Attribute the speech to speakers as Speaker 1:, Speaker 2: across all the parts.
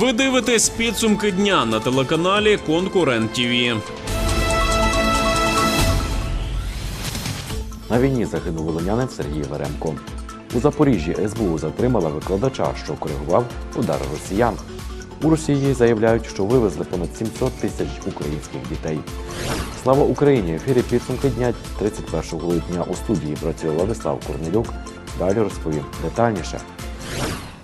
Speaker 1: Ви дивитесь підсумки дня на телеканалі Конкурент ТІВІ.
Speaker 2: На війні загинув волинянин Сергій Веремко. У Запоріжжі СБУ затримала викладача, що коригував удар росіян. У Росії заявляють, що вивезли понад 700 тисяч українських дітей. Слава Україні! В ефірі підсумки дня 31 липня у студії працює Владислав Корнелюк. Далі розповім детальніше.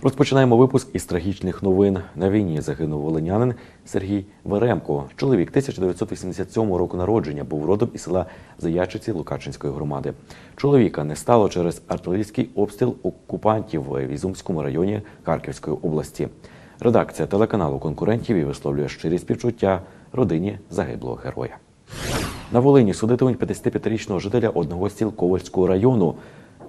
Speaker 2: Розпочинаємо випуск із трагічних новин. На війні загинув волинянин Сергій Веремко. Чоловік 1987 року народження був родом із села Заячиці Лукачинської громади. Чоловіка не стало через артилерійський обстріл окупантів в Ізумському районі Харківської області. Редакція телеканалу конкурентів і висловлює щирі співчуття родині загиблого героя. На Волині судитимуть 55-річного жителя одного з сіл Ковальського району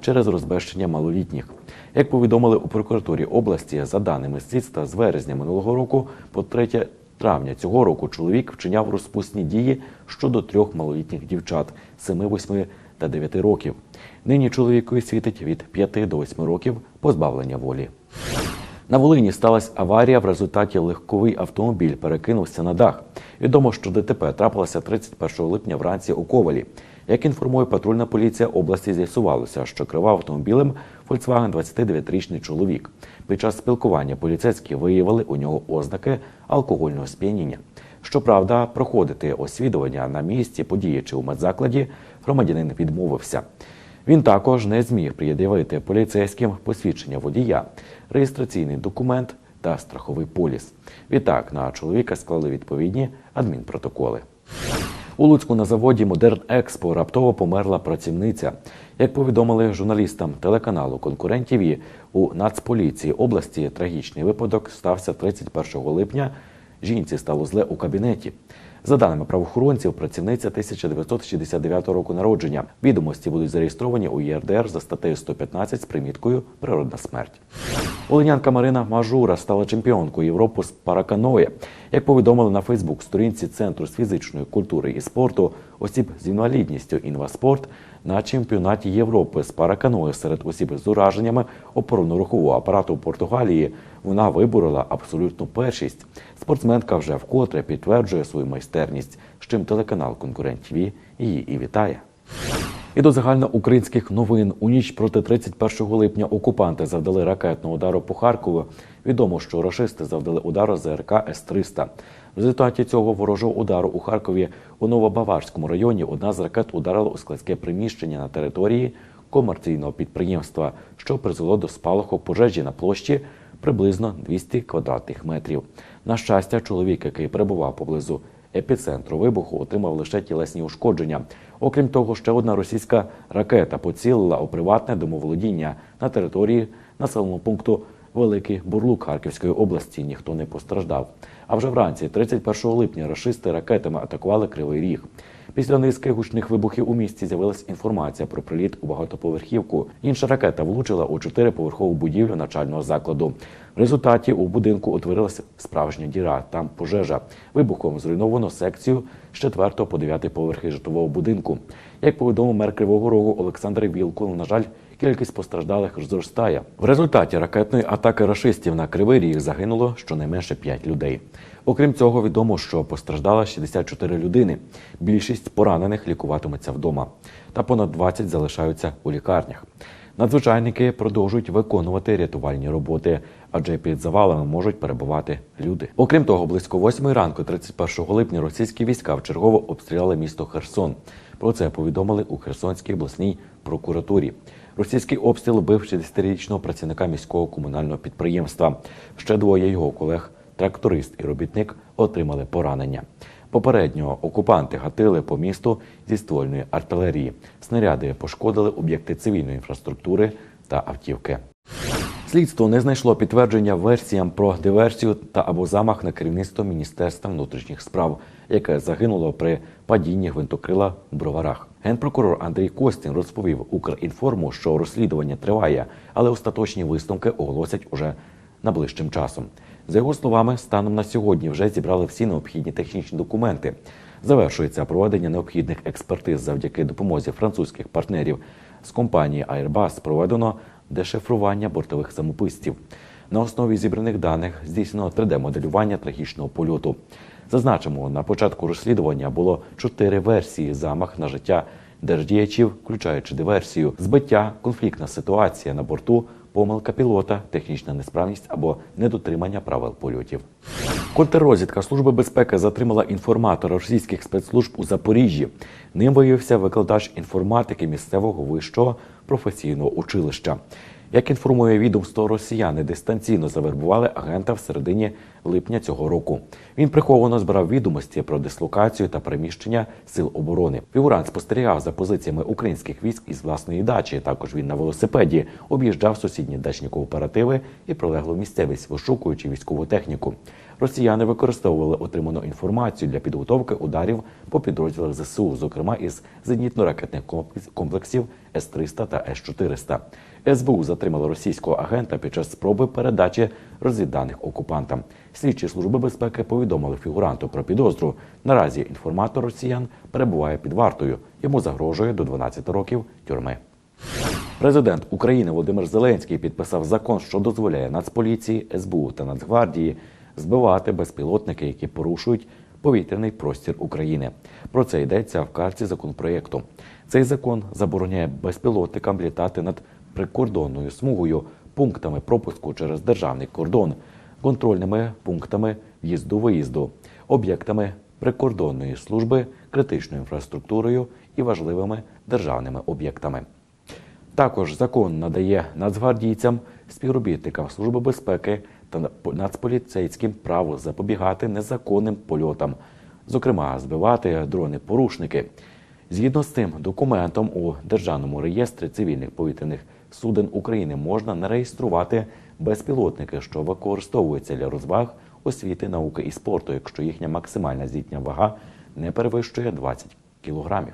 Speaker 2: через розбещення малолітніх. Як повідомили у прокуратурі області, за даними слідства, з вересня минулого року по 3 травня цього року чоловік вчиняв розпусні дії щодо трьох малолітніх дівчат 7, 8 та 9 років. Нині чоловікові світить від 5 до 8 років позбавлення волі. На Волині сталася аварія. В результаті легковий автомобіль перекинувся на дах. Відомо, що ДТП трапилося 31 липня вранці у Ковалі. Як інформує патрульна поліція області, з'ясувалося, що керував автомобілем Volkswagen 29-річний чоловік. Під час спілкування поліцейські виявили у нього ознаки алкогольного сп'яніння. Щоправда, проходити освідування на місці події чи у медзакладі громадянин відмовився. Він також не зміг пред'явити поліцейським посвідчення водія, реєстраційний документ та страховий поліс. Відтак на чоловіка склали відповідні адмінпротоколи. У Луцьку на заводі Модерн Експо раптово померла працівниця. Як повідомили журналістам телеканалу Конкурентів, у Нацполіції області трагічний випадок стався 31 липня. Жінці стало зле у кабінеті. За даними правоохоронців, працівниця 1969 року народження. Відомості будуть зареєстровані у ЄРДР за статтею 115 з приміткою Природна смерть. Олинянка Марина Мажура стала чемпіонкою Європи з параканої. Як повідомили на Фейсбук сторінці Центру з фізичної культури і спорту осіб з інвалідністю «Інваспорт» на чемпіонаті Європи з параканої серед осіб з ураженнями опорно-рухового апарату в Португалії вона виборола абсолютну першість. Спортсменка вже вкотре підтверджує свою майстерність, з чим телеканал Конкурент ТВ її і вітає. І до загальноукраїнських новин у ніч проти 31 липня окупанти завдали ракетного удару по Харкову. Відомо, що рашисти завдали удару ЗРК С-300. В результаті цього ворожого удару у Харкові у Новобаварському районі одна з ракет ударила у складське приміщення на території комерційного підприємства, що призвело до спалаху пожежі на площі приблизно 200 квадратних метрів. На щастя, чоловік, який перебував поблизу епіцентру вибуху, отримав лише тілесні ушкодження. Окрім того, ще одна російська ракета поцілила у приватне домоволодіння на території населеного пункту Великий Бурлук Харківської області. Ніхто не постраждав. А вже вранці, 31 липня, рашисти ракетами атакували Кривий Ріг. Після низки гучних вибухів у місті з'явилася інформація про приліт у багатоповерхівку. Інша ракета влучила у чотириповерхову будівлю начального закладу. В результаті у будинку утворилася справжня діра. Там пожежа. Вибухом зруйновано секцію з 4 по 9 поверхи житлового будинку. Як повідомив мер Кривого Рогу Олександр Вілкул, на жаль, кількість постраждалих зростає. В результаті ракетної атаки рашистів на Кривий Ріг загинуло щонайменше 5 людей. Окрім цього, відомо, що постраждало 64 людини. Більшість поранених лікуватиметься вдома, та понад 20 залишаються у лікарнях. Надзвичайники продовжують виконувати рятувальні роботи, адже під завалами можуть перебувати люди. Окрім того, близько 8 ранку, 31 липня, російські війська вчергово обстріляли місто Херсон. Про це повідомили у Херсонській обласній прокуратурі. Російський обстріл бив 60-річного працівника міського комунального підприємства. Ще двоє його колег, тракторист і робітник, отримали поранення. Попередньо окупанти гатили по місту зі ствольної артилерії. Снаряди пошкодили об'єкти цивільної інфраструктури та автівки. Слідство не знайшло підтвердження версіям про диверсію та або замах на керівництво Міністерства внутрішніх справ, яке загинуло при падінні гвинтокрила в броварах. Генпрокурор Андрій Костін розповів Укрінформу, що розслідування триває, але остаточні висновки оголосять уже найближчим часом. За його словами, станом на сьогодні вже зібрали всі необхідні технічні документи. Завершується проведення необхідних експертиз завдяки допомозі французьких партнерів з компанії Airbus проведено дешифрування бортових самописців. На основі зібраних даних здійснено 3D-моделювання трагічного польоту. Зазначимо, на початку розслідування було чотири версії замах на життя держдіячів, включаючи диверсію, збиття, конфліктна ситуація на борту, помилка пілота, технічна несправність або недотримання правил польотів. Контррозвідка Служби безпеки затримала інформатора російських спецслужб у Запоріжжі. Ним виявився викладач інформатики місцевого вищого професійного училища. Як інформує відомство, росіяни дистанційно завербували агента в середині липня цього року. Він приховано збирав відомості про дислокацію та переміщення сил оборони. Фігурант спостерігав за позиціями українських військ із власної дачі. Також він на велосипеді об'їжджав сусідні дачні кооперативи і прилеглу місцевість, вишукуючи військову техніку. Росіяни використовували отриману інформацію для підготовки ударів по підрозділах ЗСУ, зокрема із зенітно-ракетних комплекс- комплексів С-300 та С-400. СБУ затримало російського агента під час спроби передачі розвідданих окупантам. Слідчі служби безпеки повідомили фігуранту про підозру. Наразі інформатор росіян перебуває під вартою. Йому загрожує до 12 років тюрми. Президент України Володимир Зеленський підписав закон, що дозволяє Нацполіції, СБУ та Нацгвардії збивати безпілотники, які порушують повітряний простір України. Про це йдеться в карті законопроєкту. Цей закон забороняє безпілотникам літати над прикордонною смугою, пунктами пропуску через державний кордон, контрольними пунктами в'їзду-виїзду, об'єктами прикордонної служби, критичною інфраструктурою і важливими державними об'єктами. Також закон надає нацгвардійцям, співробітникам Служби безпеки та нацполіцейським право запобігати незаконним польотам, зокрема збивати дрони-порушники. Згідно з цим документом у Державному реєстрі цивільних повітряних суден України можна не реєструвати безпілотники, що використовуються для розваг, освіти, науки і спорту, якщо їхня максимальна злітня вага не перевищує 20 кілограмів.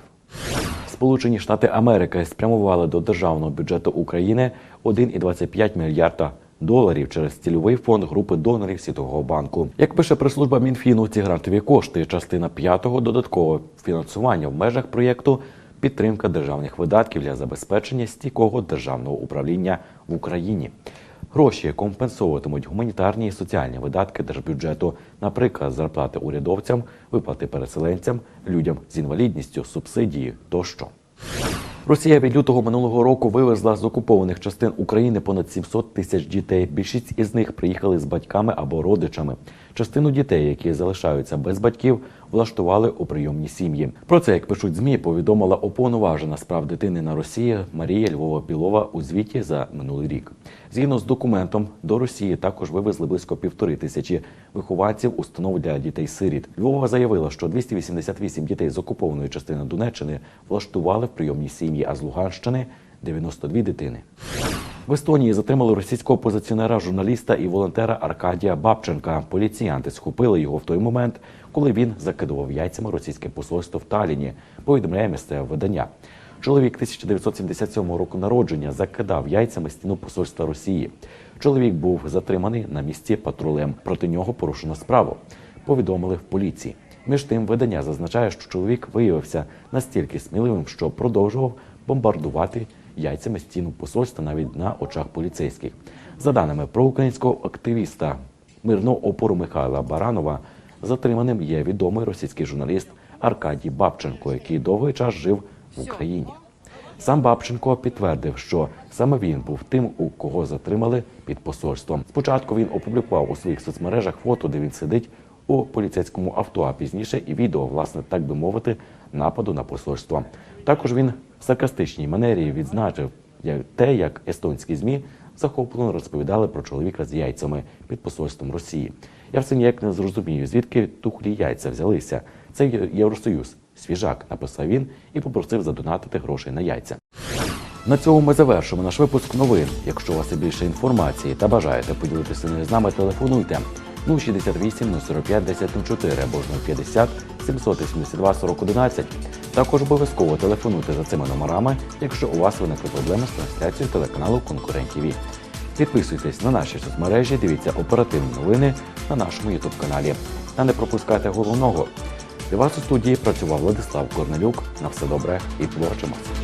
Speaker 2: Сполучені Штати Америки спрямували до державного бюджету України 1,25 мільярда доларів через цільовий фонд групи донорів Світового банку. Як пише прес-служба Мінфіну, ці грантові кошти частина п'ятого додаткового фінансування в межах проєкту підтримка державних видатків для забезпечення стійкого державного управління в Україні. Гроші компенсовуватимуть гуманітарні і соціальні видатки держбюджету, наприклад, зарплати урядовцям, виплати переселенцям, людям з інвалідністю, субсидії тощо. Росія від лютого минулого року вивезла з окупованих частин України понад 700 тисяч дітей. Більшість із них приїхали з батьками або родичами. Частину дітей, які залишаються без батьків, влаштували у прийомні сім'ї. Про це, як пишуть змі, повідомила оповноважена справ дитини на Росії Марія Львова Білова у звіті за минулий рік. Згідно з документом, до Росії також вивезли близько півтори тисячі вихованців установ для дітей-сиріт. Львова заявила, що 288 дітей з окупованої частини Донеччини влаштували в прийомні сім'ї, а з Луганщини 92 дитини. В Естонії затримали російського опозиціонера, журналіста і волонтера Аркадія Бабченка. Поліціянти схопили його в той момент, коли він закидував яйцями російське посольство в Таліні. Повідомляє місцеве видання. Чоловік 1977 року народження закидав яйцями стіну посольства Росії. Чоловік був затриманий на місці патрулем. Проти нього порушено справу. Повідомили в поліції. Між тим, видання зазначає, що чоловік виявився настільки сміливим, що продовжував бомбардувати яйцями стіну посольства навіть на очах поліцейських. За даними про українського активіста мирного опору Михайла Баранова, затриманим є відомий російський журналіст Аркадій Бабченко, який довгий час жив в Україні. Сам Бабченко підтвердив, що саме він був тим, у кого затримали під посольством. Спочатку він опублікував у своїх соцмережах фото, де він сидить у поліцейському авто, а пізніше і відео, власне, так би мовити, нападу на посольство. Також він саркастичній манері відзначив те, як естонські змі захоплено розповідали про чоловіка з яйцями під посольством Росії. Я все ніяк не зрозумію, звідки тухлі яйця взялися. Це Євросоюз. Свіжак написав він і попросив задонатити грошей на яйця. На цьому ми завершимо наш випуск новин. Якщо у вас є більше інформації та бажаєте поділитися нею з нами, телефонуйте 068 045 1004 або ж 050 782 4011. Також обов'язково телефонуйте за цими номерами, якщо у вас виникли проблеми з трансляцією телеканалу Конкурент ТВ. Підписуйтесь на наші соцмережі, дивіться оперативні новини на нашому ютуб каналі. Та не пропускайте головного. Для вас у студії працював Владислав Корнелюк. На все добре і побачимось.